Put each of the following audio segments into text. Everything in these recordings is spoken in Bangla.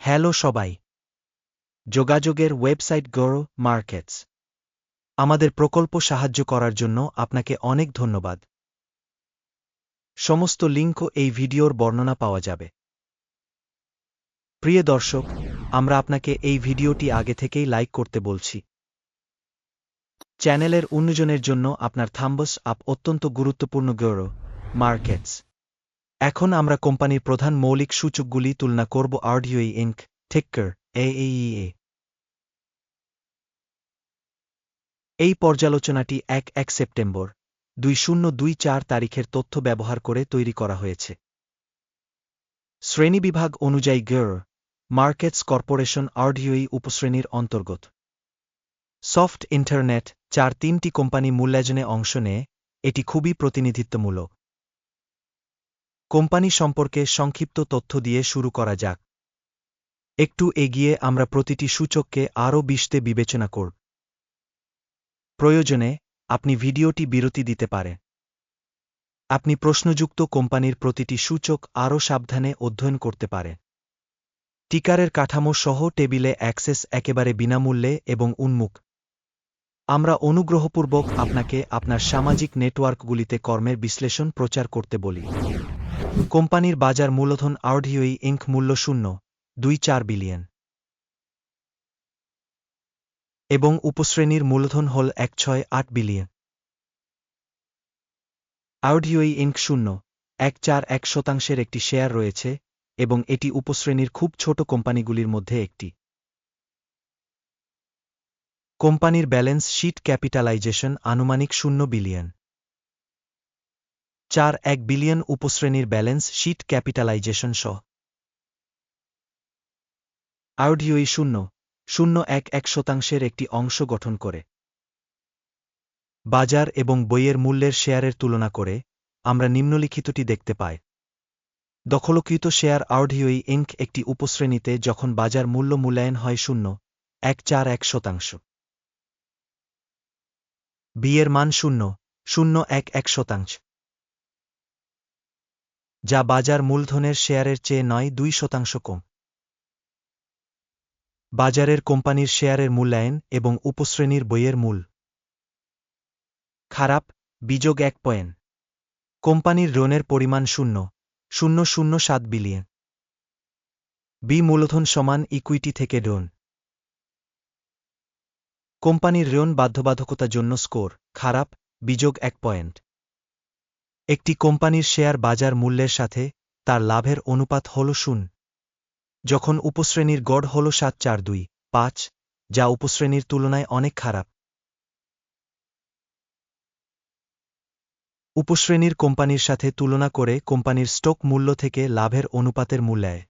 হ্যালো সবাই। যোগাযোগের ওয়েবসাইট গৌরো মার্কেটস। আমাদের প্রকল্প সাহায্য করার জন্য আপনাকে অনেক ধন্যবাদ। সমস্ত লিঙ্কও এই ভিডিওর বর্ণনা পাওয়া যাবে। প্রিয় দর্শক, আমরা আপনাকে এই ভিডিওটি আগে থেকেই লাইক করতে বলছি। চ্যানেলের উন্নয়নের জন্য আপনার থাম্বস আপ অত্যন্ত গুরুত্বপূর্ণ গৌরো মার্কেটস। এখন আমরা কোম্পানির প্রধান মৌলিক সূচকগুলি তুলনা করব আরডিওই ইঙ্ক টেক্কার এএইএ এই পর্যালোচনাটি এক এক সেপ্টেম্বর, দুই শূন্য দুই চার তারিখের তথ্য ব্যবহার করে তৈরি করা হয়েছে। শ্রেণীবিভাগ অনুযায়ী গের মার্কেটস কর্পোরেশন আরডিওই উপশ্রেণীর অন্তর্গত। সফট ইন্টারনেট চার তিনটি কোম্পানি মূল্যায়নে অংশ নেয়, এটি খুবই প্রতিনিধিত্বমূলক। কোম্পানি সম্পর্কে সংক্ষিপ্ত তথ্য দিয়ে শুরু করা যাক। একটু এগিয়ে আমরা প্রতিটি সূচককে আরও বিশতে বিবেচনা করব। প্রয়োজনে আপনি ভিডিওটি বিরতি দিতে পারে আপনি প্রশ্নযুক্ত কোম্পানির প্রতিটি সূচক আরও সাবধানে অধ্যয়ন করতে পারে টিকারের কাঠামো সহ টেবিলে অ্যাক্সেস একেবারে বিনামূল্যে এবং উন্মুখ আমরা অনুগ্রহপূর্বক আপনাকে আপনার সামাজিক নেটওয়ার্কগুলিতে কর্মের বিশ্লেষণ প্রচার করতে বলি। কোম্পানির বাজার মূলধন আর্ডিওই ইঙ্ক মূল্য শূন্য, দুই চার বিলিয়ন। এবং উপশ্রেণীর মূলধন হল এক ছয় আট বিলিয়ন। আউডিওই ইঙ্ক শূন্য, এক চার এক শতাংশের একটি শেয়ার রয়েছে, এবং এটি উপশ্রেণীর খুব ছোট কোম্পানিগুলির মধ্যে একটি। কোম্পানির ব্যালেন্স শিট ক্যাপিটালাইজেশন আনুমানিক শূন্য বিলিয়ন। চার এক বিলিয়ন উপশ্রেণীর ব্যালেন্স শিট ক্যাপিটালাইজেশন সহ। আউডিওই শূন্য শূন্য এক এক শতাংশের একটি অংশ গঠন করে। বাজার এবং বইয়ের মূল্যের শেয়ারের তুলনা করে আমরা নিম্নলিখিতটি দেখতে পাই। দখলকৃত শেয়ার আউডিওই ইঙ্ক একটি উপশ্রেণীতে যখন বাজার মূল্য মূল্যায়ন হয় শূন্য, এক চার এক শতাংশ। বিয়ের মান শূন্য শূন্য এক এক শতাংশ। যা বাজার মূলধনের শেয়ারের চেয়ে নয়, দুই শতাংশ কম। বাজারের কোম্পানির শেয়ারের মূল্যায়ন এবং উপশ্রেণীর বইয়ের মূল। খারাপ, বিযোগ এক পয়েন্ট। কোম্পানির ঋণের পরিমাণ শূন্য শূন্য শূন্য, সাত বিলিয়ন। বি মূলধন সমান ইকুইটি থেকে ঋণ। কোম্পানির ঋণ বাধ্যবাধকতা জন্য স্কোর, খারাপ, বিযোগ এক পয়েন্ট। একটি কোম্পানির শেয়ার বাজার মূল্যের সাথে তার লাভের অনুপাত হল শূন্য। যখন উপশ্রেণীর গড় হল সাত চার দুই পাঁচ, যা উপশ্রেণীর তুলনায় অনেক খারাপ। উপশ্রেণীর কোম্পানির সাথে তুলনা করে কোম্পানির স্টক মূল্য থেকে লাভের অনুপাতের মূল্যায়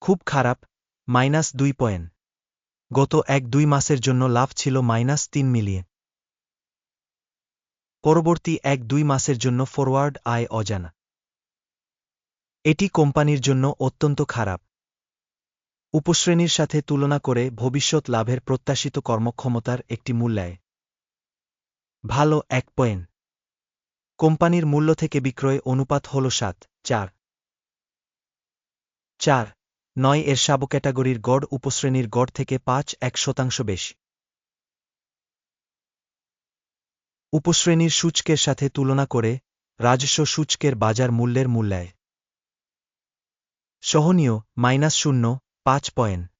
খুব খারাপ, মাইনাস দুই পয়েন্ট। গত এক দুই মাসের জন্য লাভ ছিল মাইনাস তিন মিলিয়ন। পরবর্তী এক দুই মাসের জন্য ফরওয়ার্ড আয় অজানা। এটি কোম্পানির জন্য অত্যন্ত খারাপ। উপশ্রেণীর সাথে তুলনা করে ভবিষ্যৎ লাভের প্রত্যাশিত কর্মক্ষমতার একটি মূল্যায়। ভালো এক পয়েন্ট। কোম্পানির মূল্য থেকে বিক্রয় অনুপাত হল সাত, চার। চার, নয় এর সাব ক্যাটাগরির গড় উপশ্রেণীর গড় থেকে পাঁচ এক শতাংশ বেশি। উপশ্রেণীর সূচকের সাথে তুলনা করে রাজস্ব সূচকের বাজার মূল্যের মূল্যায়। সহনীয়, মাইনাস শূন্য, পাঁচ পয়েন্ট।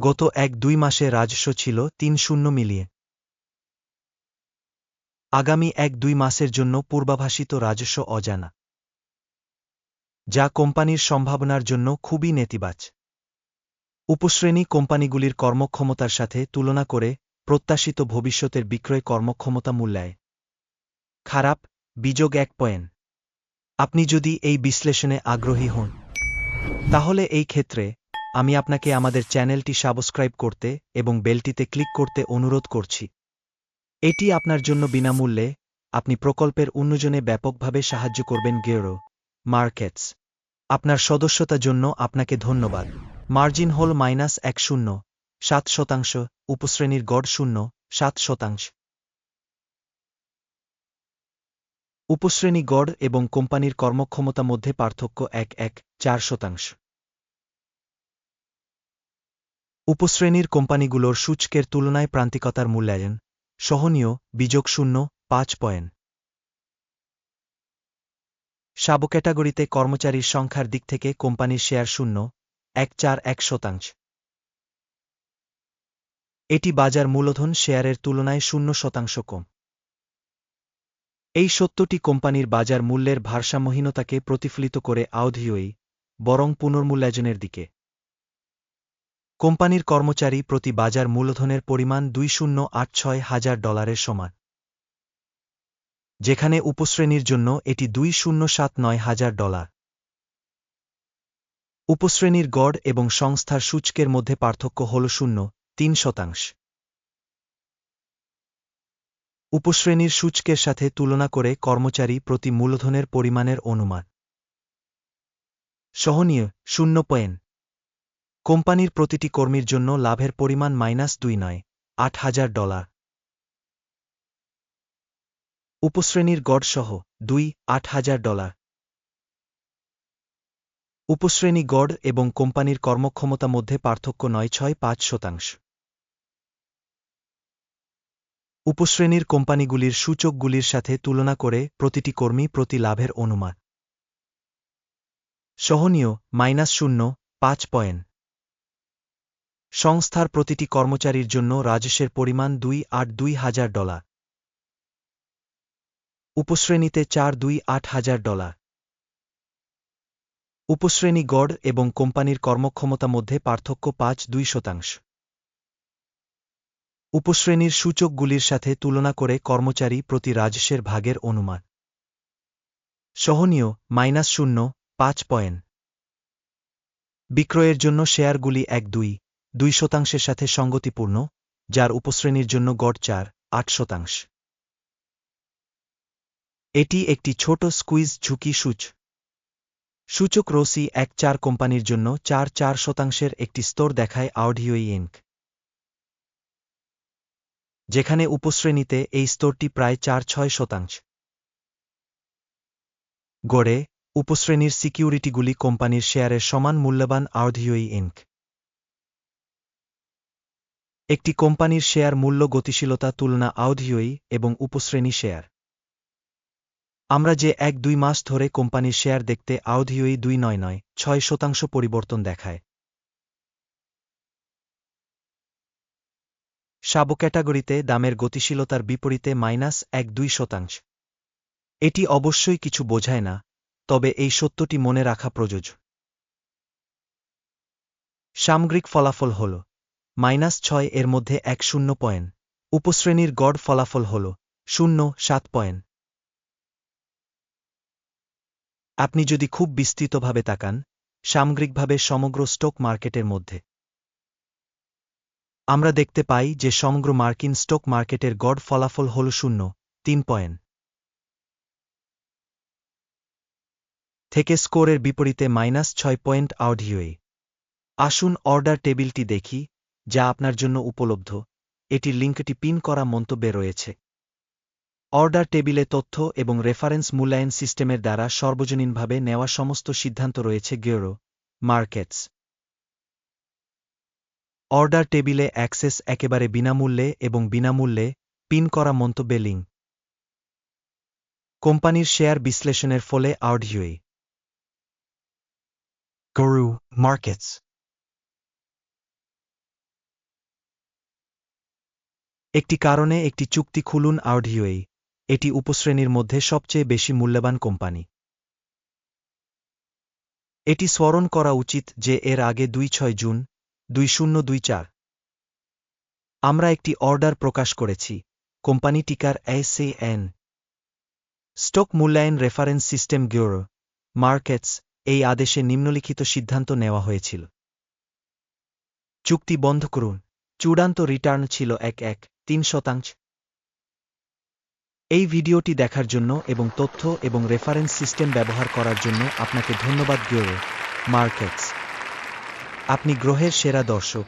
গত এক দুই মাসে রাজস্ব ছিল তিন শূন্য মিলিয়ে আগামী এক দুই মাসের জন্য পূর্বাভাসিত রাজস্ব অজানা। যা কোম্পানির সম্ভাবনার জন্য খুবই নেতিবাচ। উপশ্রেণী কোম্পানিগুলির কর্মক্ষমতার সাথে তুলনা করে প্রত্যাশিত ভবিষ্যতের বিক্রয় কর্মক্ষমতা মূল্যায়। খারাপ, বিযোগ এক পয়েন্ট। আপনি যদি এই বিশ্লেষণে আগ্রহী হন, তাহলে এই ক্ষেত্রে আমি আপনাকে আমাদের চ্যানেলটি সাবস্ক্রাইব করতে এবং বেলটিতে ক্লিক করতে অনুরোধ করছি। এটি আপনার জন্য বিনামূল্যে আপনি প্রকল্পের উন্নয়নে ব্যাপকভাবে সাহায্য করবেন গেরো, মার্কেটস। আপনার সদস্যতা জন্য আপনাকে ধন্যবাদ। মার্জিন হল মাইনাস এক শূন্য। সাত শতাংশ, উপশ্রেণীর গড় শূন্য, সাত শতাংশ। উপশ্রেণী গড় এবং কোম্পানির কর্মক্ষমতা মধ্যে পার্থক্য এক এক, চার শতাংশ। উপশ্রেণীর কোম্পানিগুলোর সূচকের তুলনায় প্রান্তিকতার মূল্যায়ন, সহনীয়, বিযোগ শূন্য, পাঁচ পয়েন্ট। সাব ক্যাটাগরিতে কর্মচারীর সংখ্যার দিক থেকে কোম্পানির শেয়ার শূন্য, এক চার এক শতাংশ। এটি বাজার মূলধন শেয়ারের তুলনায় শূন্য শতাংশ কম। এই সত্যটি কোম্পানির বাজার মূল্যের ভারসাম্যহীনতাকে প্রতিফলিত করে আওধিয়ই, বরং পুনর্মূল্যায়নের দিকে। কোম্পানির কর্মচারী প্রতি বাজার মূলধনের পরিমাণ দুই শূন্য আট ছয় হাজার ডলারের সমান। যেখানে উপশ্রেণীর জন্য এটি দুই শূন্য সাত নয় হাজার ডলার। উপশ্রেণীর গড় এবং সংস্থার সূচকের মধ্যে পার্থক্য হল শূন্য তিন শতাংশ। উপশ্রেণীর সূচকের সাথে তুলনা করে কর্মচারী প্রতি মূলধনের পরিমাণের অনুমান। সহনীয়, শূন্য পয়েন্ট। কোম্পানির প্রতিটি কর্মীর জন্য লাভের পরিমাণ মাইনাস দুই নয়, আট হাজার ডলার। উপশ্রেণীর গড় সহ দুই, আট হাজার ডলার। উপশ্রেণী গড় এবং কোম্পানির কর্মক্ষমতা মধ্যে পার্থক্য নয়, ছয়, পাঁচ শতাংশ। উপশ্রেণীর কোম্পানিগুলির সূচকগুলির সাথে তুলনা করে প্রতিটি কর্মী প্রতি লাভের অনুমান। সহনীয়, মাইনাস শূন্য, পাঁচ পয়েন্ট। সংস্থার প্রতিটি কর্মচারীর জন্য রাজস্বের পরিমাণ দুই আট দুই হাজার ডলার। উপশ্রেণীতে চার দুই আট হাজার ডলার। উপশ্রেণী গড় এবং কোম্পানির কর্মক্ষমতা মধ্যে পার্থক্য পাঁচ দুই শতাংশ। উপশ্রেণীর সূচকগুলির সাথে তুলনা করে কর্মচারী প্রতি রাজস্বের ভাগের অনুমান। সহনীয়, মাইনাস শূন্য, পাঁচ পয়েন্ট। বিক্রয়ের জন্য শেয়ারগুলি এক দুই দুই শতাংশের সাথে সঙ্গতিপূর্ণ, যার উপশ্রেণীর জন্য গড় চার, আট শতাংশ। এটি একটি ছোট স্কুইজ ঝুঁকি সূচ। সূচক রোসি এক চার কোম্পানির জন্য চার চার শতাংশের একটি স্তর দেখায় আউডিওই ইনক। যেখানে উপশ্রেণীতে এই স্তরটি প্রায় চার ছয় শতাংশ। গড়ে, উপশ্রেণীর সিকিউরিটিগুলি কোম্পানির শেয়ারের সমান মূল্যবান আউডিওই ইনক। একটি কোম্পানির শেয়ার মূল্য গতিশীলতা তুলনা আউধিওই এবং উপশ্রেণী শেয়ার। আমরা যে এক দুই মাস ধরে কোম্পানির শেয়ার দেখতে আউধিওই দুই নয় নয়, ছয় শতাংশ পরিবর্তন দেখায়। সাব ক্যাটাগরিতে দামের গতিশীলতার বিপরীতে মাইনাস এক দুই শতাংশ। এটি অবশ্যই কিছু বোঝায় না, তবে এই সত্যটি মনে রাখা প্রযোজ্য। সামগ্রিক ফলাফল হল, মাইনাস ছয় এর মধ্যে এক শূন্য পয়েন্ট। উপশ্রেণীর গড় ফলাফল হল, শূন্য সাত পয়েন্ট। আপনি যদি খুব বিস্তৃতভাবে তাকান, সামগ্রিকভাবে সমগ্র স্টক মার্কেটের মধ্যে। আমরা দেখতে পাই যে সমগ্র মার্কিন স্টক মার্কেটের গড় ফলাফল হল শূন্য, তিন পয়েন্ট। থেকে স্কোরের বিপরীতে মাইনাস ছয় পয়েন্ট আউডিওয়ে আসুন অর্ডার টেবিলটি দেখি, যা আপনার জন্য উপলব্ধ। এটির লিঙ্কটি পিন করা মন্তব্যে রয়েছে। অর্ডার টেবিলে তথ্য এবং রেফারেন্স মূল্যায়ন সিস্টেমের দ্বারা সর্বজনীনভাবে নেওয়া সমস্ত সিদ্ধান্ত রয়েছে গেরো মার্কেটস। অর্ডার টেবিলে অ্যাক্সেস একেবারে বিনামূল্যে এবং বিনামূল্যে পিন করা মন্তব্যে লিঙ্ক। কোম্পানির শেয়ার বিশ্লেষণের ফলে আউডিওয়ে গরু মার্কেটস। একটি কারণে একটি চুক্তি খুলুন আউডিওয়ে এটি উপশ্রেণীর মধ্যে সবচেয়ে বেশি মূল্যবান কোম্পানি। এটি স্মরণ করা উচিত যে এর আগে দুই ছয় জুন দুই শূন্য দুই চার। আমরা একটি অর্ডার প্রকাশ করেছি, company ticker S N stock মূল্যায়ন রেফারেন্স সিস্টেম গিওরো মার্কেটস, এই আদেশে নিম্নলিখিত সিদ্ধান্ত নেওয়া হয়েছিল। চুক্তি বন্ধ করুন, চূড়ান্ত রিটার্ন ছিল এক এক তিন শতাংশ। এই ভিডিওটি দেখার জন্য এবং তথ্য এবং রেফারেন্স সিস্টেম ব্যবহার করার জন্য আপনাকে ধন্যবাদ গিওরো মার্কেটস। আপনি গ্রহের সেরা দর্শক।